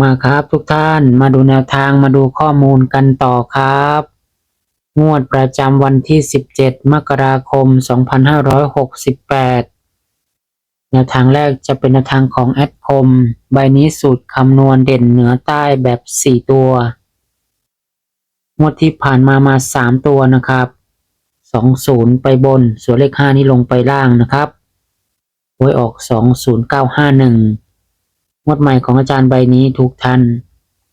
มาครับทุกท่านมาดูแนวทางมาดูข้อมูลกันต่อครับ งวดประจำวันที่ 17 มกราคม 2568 แนวทางแรกจะเป็นแนวทางของแอดคม ใบนี้สูตรคำนวณเด่นเหนือใต้แบบ 4 ตัว งวดที่ผ่านมามา 3 ตัวนะครับ 20 ไปบน ส่วนเลข 5 นี้ลงไปล่างนะครับหวยออก 20951 งวดใหม่ของอาจารย์ใบนี้ทุกท่าน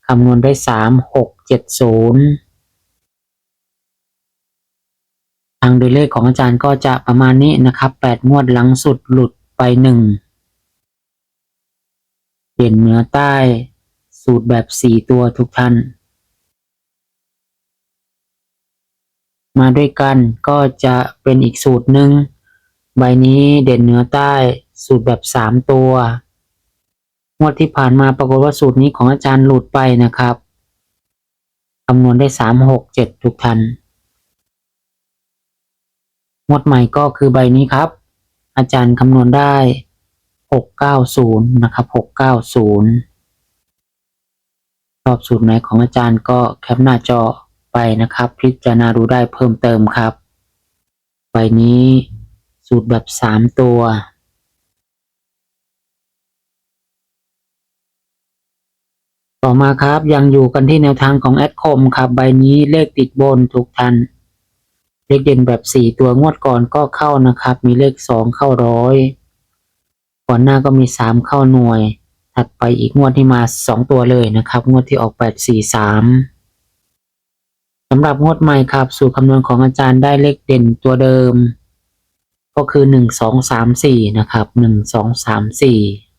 คำนวณได้สามหกเจ็ดศูนย์ทางโดยเลขของอาจารย์ก็จะประมาณนี้นะครับแปดงวดหลังสุดหลุดไปหนึ่งเปลี่ยนเหนือใต้สูตรแบบสี่ตัวทุกท่าน มาด้วยกันก็จะเป็นอีกสูตรหนึ่งใบนี้เด่นเหนือใต้สูตรแบบสามตัว งวดที่ผ่านมาปรากฏว่าสูตรนี้ของอาจารย์หลุดไปนะครับคำนวณได้สามหกเจ็ดทุกทันงวดใหม่ก็คือใบนี้ครับ อาจารย์คำนวณได้หกเก้าศูนย์นะครับหกเก้าศูนย์ชอบสูตรไหนของอาจารย์ก็แคปหน้าจอไปนะครับ พิจารณาดูได้เพิ่มเติมครับ ใบนี้สูตรแบบสามตัว ต่อมาครับยังอยู่กันที่แนวทางของแอดคมครับใบนี้เลขติดบนทุกทัน เลขเด่นแบบ 4 ตัวงวดก่อนก็เข้านะครับ มีเลข 2 เข้าร้อยก่อนหน้าก็มี 3 เข้าหน่วย ถัดไปอีกงวดที่มา 2 ตัวเลยนะครับ งวดที่ออก 8 4 3สำหรับงวดใหม่ครับ สู่รคำนวณของอาจารย์ได้เลขเด่นตัวเดิม ก็คือ 1 2 3 4 นะครับ 1 2 3 4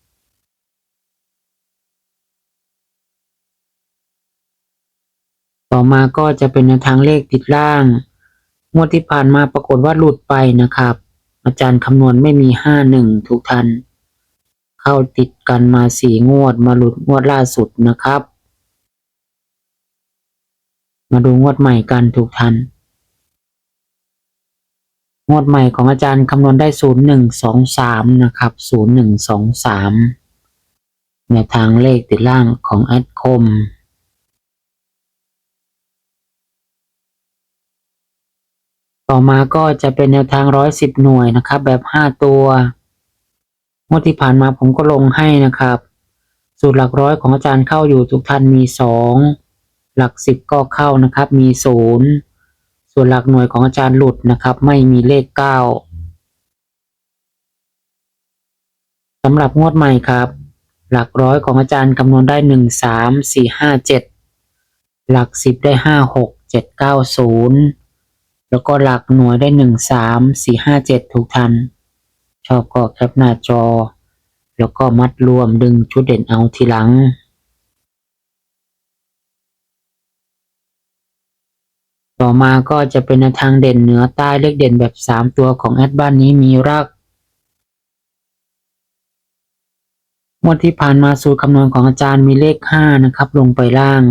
ต่อมาก็จะเป็นแนวทางเลขติดล่าง งวดที่ผ่านมาปรากฏว่าหลุดไปนะครับ อาจารย์คำนวณไม่มีห้าหนึ่งทุกท่านเข้าติดกันมาสี่งวดมาหลุดงวดล่าสุดนะครับ มาดูงวดใหม่กันทุกท่านงวดใหม่ของอาจารย์คำนวณได้ศูนย์หนึ่งสองสามนะครับศูนย์หนึ่งสองสามแนวทางเลขติดล่างของแอดคม ต่อมาก็จะเป็นแนวทางร้อยสิบหน่วยนะครับ แบบห้าตัวงวดที่ผ่านมาผมก็ลงให้นะครับ สูตรหลักร้อยของอาจารย์เข้าอยู่ทุกท่านมีสองหลักสิบก็เข้านะครับ มีศูนย์ส่วนหลักหน่วยของอาจารย์หลุดนะครับ ไม่มีเลขเก้าสำหรับงวดใหม่ครับ หลักร้อยของอาจารย์คำนวณได้หนึ่งสามสี่ห้าเจ็ดหลักสิบได้ห้าหกเจ็ดเก้าศูนย์ แล้วก็หลักหน่วยได้หนึ่งสามสี่ห้าเจ็ดทุกทัน ชอบก็แคปหน้าจอ แล้วก็มัดรวมดึงชุดเด่นเอาทีหลังต่อมาก็จะเป็นทางเด่นเหนือใต้เลขเด่นแบบสามตัวของแอดบ้านนี้มีรักงวดที่ผ่านมาสูตรคำนวณของอาจารย์มีเลขห้านะครับ ลงไปล่าง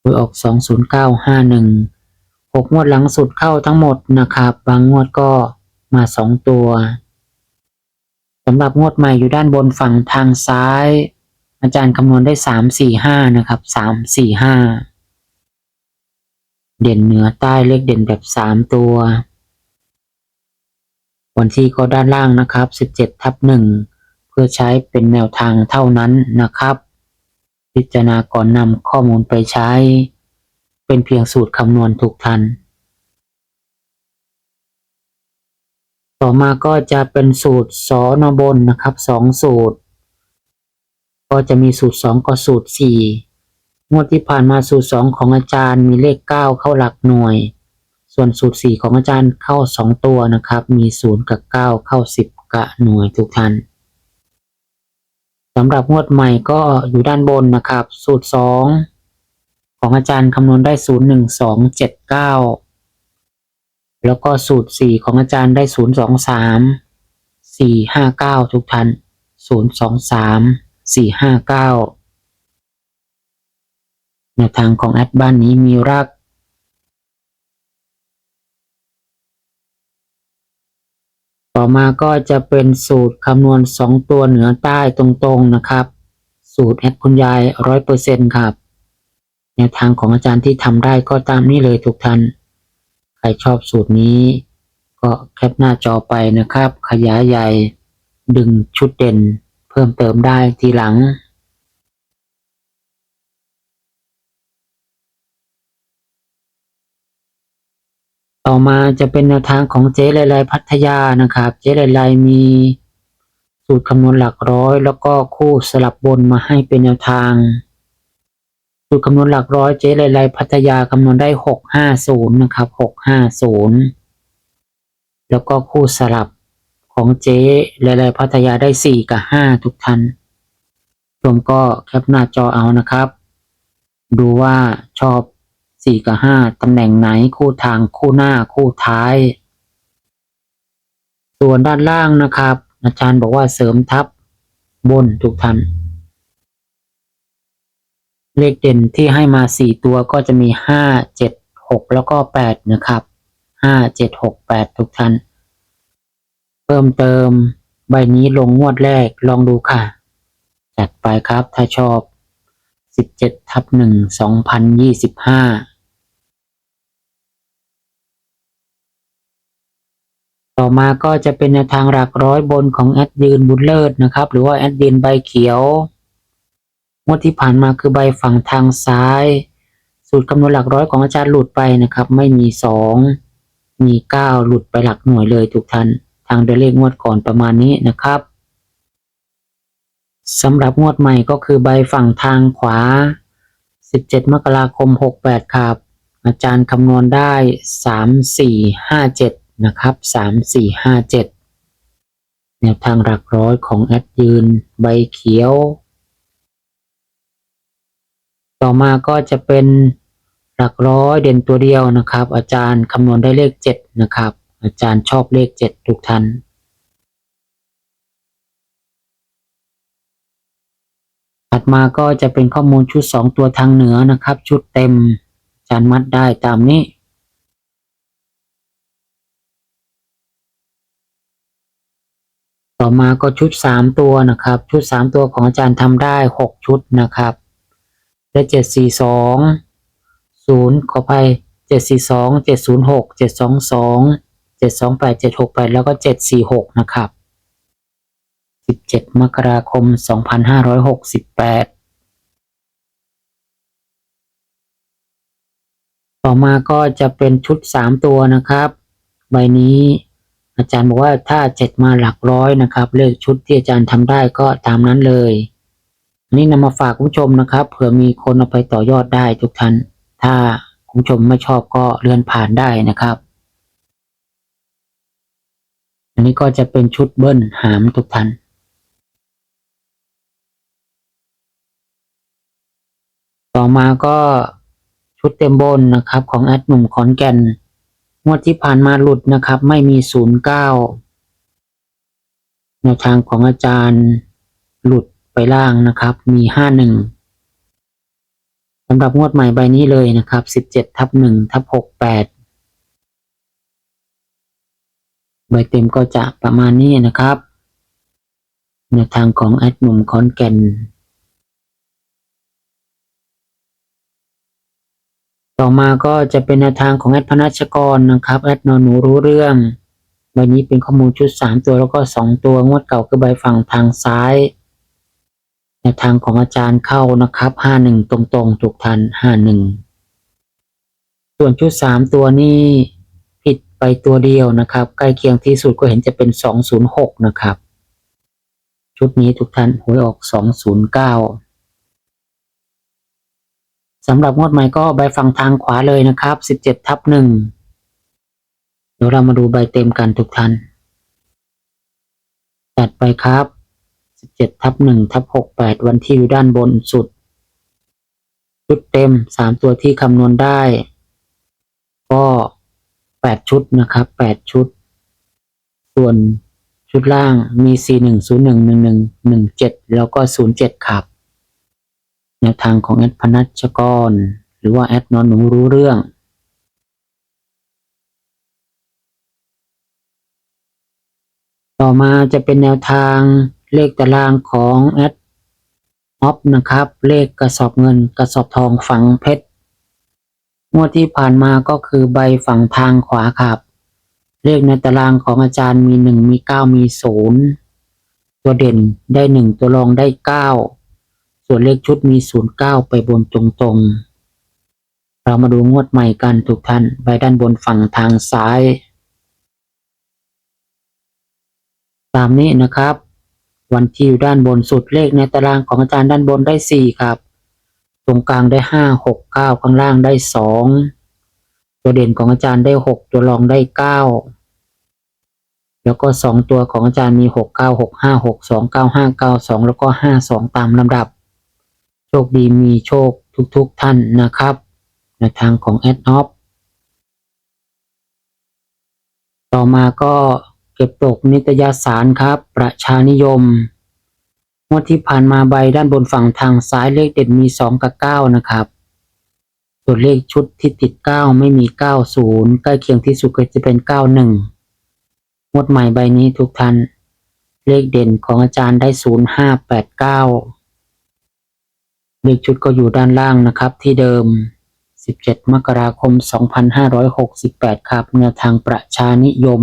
โดยออกสองศูนย์เก้า ห้าหนึ่งหกงวดหลังสุดเข้าทั้งหมดนะครับ บางงวดก็มาสองตัวสำหรับงวดใหม่อยู่ด้านบนฝั่งทางซ้าย อาจารย์คำนวณได้สามสี่ห้านะครับสามสี่ห้าเด่นเหนือใต้เลขเด่นแบบสามตัววันที่ก็ด้านล่างนะครับสิบเจ็ดทับหนึ่งเพื่อใช้เป็นแนวทางเท่านั้นนะครับ พิจารณาก่อนนำข้อมูลไปใช้ เป็นเพียงสูตรคำนวณทุกทัน ต่อมาก็จะเป็นสูตรสอนบนนะครับสองสูตร ก็จะมีสูตรสองกับสูตรสี่งวดที่ผ่านมาสูตรสองของอาจารย์มีเลขเก้าเข้าหลักหน่วย ส่วนสูตรสี่ของอาจารย์เข้าสองตัวนะครับ มีศูนย์กับเก้าเข้าสิบกะหน่วยทุกท่านสำหรับงวดใหม่ก็อยู่ด้านบนนะครับ สูตรสอง ของอาจารย์คำนวณได้ศูนย์หนึ่งสองเจ็ดเก้าแล้วก็สูตรสี่ของอาจารย์ได้ศูนย์สองสามสี่ห้าเก้าทุกท่านศูนย์สองสามสี่ห้าเก้าแนวทางของแอดบ้านนี้มีรากต่อมาก็จะเป็นสูตรคำนวณสองตัวเหนือใต้ตรงๆนะครับ สูตรแอดคุณยายร้อยเปอร์เซ็นครับ แนวทางของอาจารย์ที่ทำได้ก็ตามนี้เลยทุกท่าน ใครชอบสูตรนี้ ก็แคปหน้าจอไปนะครับ ขยายใหญ่ ดึงชุดเด่น เพิ่มเติมได้ทีหลังต่อมาจะเป็นแนวทางของเจ๊ไลไลพัทยานะครับ เจ๊ไลไลมีสูตรคำนวณหลักร้อย แล้วก็คู่สลับบนมาให้เป็นแนวทาง สูตรคำนวณหลักร้อยเจ๊ไลไลพัทยาคำนวณได้หกห้าศูนย์นะครับหกห้าศูนย์แล้วก็คู่สลับของเจ๊ไลไลพัทยาได้สี่กับห้าทุกท่านรวมก็แคปหน้าจอเอานะครับ ดูว่าชอบสี่กับห้าตำแหน่งไหนคู่ทางคู่หน้าคู่ท้าย ส่วนด้านล่างนะครับ อาจารย์บอกว่าเสริมทับบนทุกท่าน เลขเด่นที่ให้มาสี่ตัวก็จะมีห้าเจ็ดหกแล้วก็แปดนะครับห้าเจ็ดหกแปดทุกท่าน เพิ่มเติมใบนี้ลงงวดแรกลองดูค่ะ จัดไปครับถ้าชอบ 17ทับ1 2025 ต่อมาก็จะเป็นแนวทางหลักร้อยบนของแอดยืนบุญเลิศนะครับ หรือว่าแอดยืนใบเขียว งวดที่ผ่านมาคือใบฝั่งทางซ้าย สูตรคำนวณหลักร้อยของอาจารย์หลุดไปนะครับ ไม่มีสองมีเก้าหลุดไปหลักหน่วยเลยทุกท่านทางเดเลขงวดก่อนประมาณนี้นะครับสำหรับงวดใหม่ก็คือใบฝั่งทางขวา 17 มกราคม 68 ครับ อาจารย์คำนวณได้ 3457 นะครับ 3457 แนวทางหลักร้อยของแอดยืน ใบเขียว ต่อมาก็จะเป็นหลักร้อยเด่นตัวเดียวนะครับ อาจารย์คำนวณได้เลข 7 นะครับ อาจารย์ชอบเลข 7 ทุกท่านถัดมาก็จะเป็นข้อมูลชุด 2 ตัวทางเหนือนะครับ ชุดเต็มอาจารย์มัดได้ตามนี้ต่อมาก็ชุด 3 ตัวนะครับ ชุด 3 ตัวของอาจารย์ทำได้ 6 ชุดนะครับ ได้742 0ขออภัย742 706 722 728 768แล้วก็746นะครับ17มกราคม2568ต่อมาก็จะเป็นชุด3ตัวนะครับ ใบนี้อาจารย์บอกว่าถ้า7มาหลักร้อยนะครับ เลขชุดที่อาจารย์ทำได้ก็ตามนั้นเลย นนี้นำมาฝากคุณผู้ชมนะครับเผื่อมีคนเอาไปต่อยอดได้ทุกท่าน ถ้าคุณผู้ชมไม่ชอบก็เลื่อนผ่านได้นะครับ อันนี้ก็จะเป็นชุดเบิ้ลหามทุกท่านต่อมาก็ชุดเต็มบนนะครับ ของแอดหนุ่มขอนแก่นงวดที่ผ่านมาหลุดนะครับ ไม่มีศูนย์เก้าแนวทางของอาจารย์หลุด ไปล่างนะครับมีห้าหนึ่งสำหรับงวดใหม่ใบนี้เลยนะครับสิบเจ็ดทับหนึ่งทับหกแปดใบเต็มก็จะประมาณนี้นะครับแนวทางของแอดหนุ่มขอนแก่นต่อมาก็จะเป็นแนวทางของแอดพนัชกรนะครับแอดนอนหนูรู้เรื่องใบนี้เป็นข้อมูลชุด 3 ตัวแล้วก็ 2 ตัวงวดเก่าคือใบฝั่งทางซ้าย แนทางของอาจารย์เข้านะครับ51ตรงๆ ถูกทัน51ส่วนชุด3ตัวนี้ผิดไปตัวเดียวนะครับ ใกล้เคียงที่สุดก็เห็นจะเป็น206นะครับ ชุดนี้ทุกท่านหวยออก209สำหรับงวดใหม่ก็ใบฝั่งทางขวาเลยนะครับ17ทับหนึ่งเดี๋ยวเรามาดูใบเต็มกันทุกท่านจัดไปครับ 17ทับ1ทับ68วันที่อยู่ด้านบนสุด ชุดเต็ม3ตัวที่คำนวณได้ ก็8ชุดนะครับ8ชุด ส่วนชุดล่างมี4 1 0 1 1 1 1 7แล้วก็07ครับแนวทางของแอดพนัชกร หรือว่าแอดนอนหนูรู้เรื่องต่อมาจะเป็นแนวทาง เลขตารางของแอดออฟนะครับ เลขกระสอบเงินกระสอบทองฝังเพชรงวดที่ผ่านมาก็คือใบฝั่งทางขวาครับ เลขในตารางของอาจารย์มีหนึ่งมีเก้ามีศูนย์ตัวเด่นได้หนึ่งตัวรองได้เก้าส่วนเลขชุดมีศูนย์เก้าไปบนตรงๆ เรามาดูงวดใหม่กันทุกท่านใบด้านบนฝั่งทางซ้าย ตามนี้นะครับ วันที่อยู่ด้านบนสุดเลขในตารางของอาจารย์ด้านบนได้สี่ครับ ตรงกลางได้ห้าหกเก้าข้างล่างได้สองตัวเด่นของอาจารย์ได้หกตัวรองได้เก้าแล้วก็สองตัวของอาจารย์มีหกเก้าหกห้าหกสองเก้าห้าเก้าสองแล้วก็ห้าสองตามลำดับ โชคดีมีโชคทุกๆท่านนะครับในทางของแอดออฟต่อมาก็ เก็บตกนิตยสารครับ ประชานิยมงวดที่ผ่านมาใบด้านบนฝั่งทางซ้ายเลขเด่นมีสองกับเก้านะครับ ส่วนเลขชุดที่ติดเก้าไม่มีเก้าศูนย์ใกล้เคียงที่สุดก็จะเป็นเก้าหนึ่งงวดใหม่ใบนี้ทุกท่านเลขเด่นของอาจารย์ได้ศูนย์ห้าแปดเก้าเลขชุดก็อยู่ด้านล่างนะครับที่เดิม 17 มกราคม 2568 ครับแนวทางประชานิยม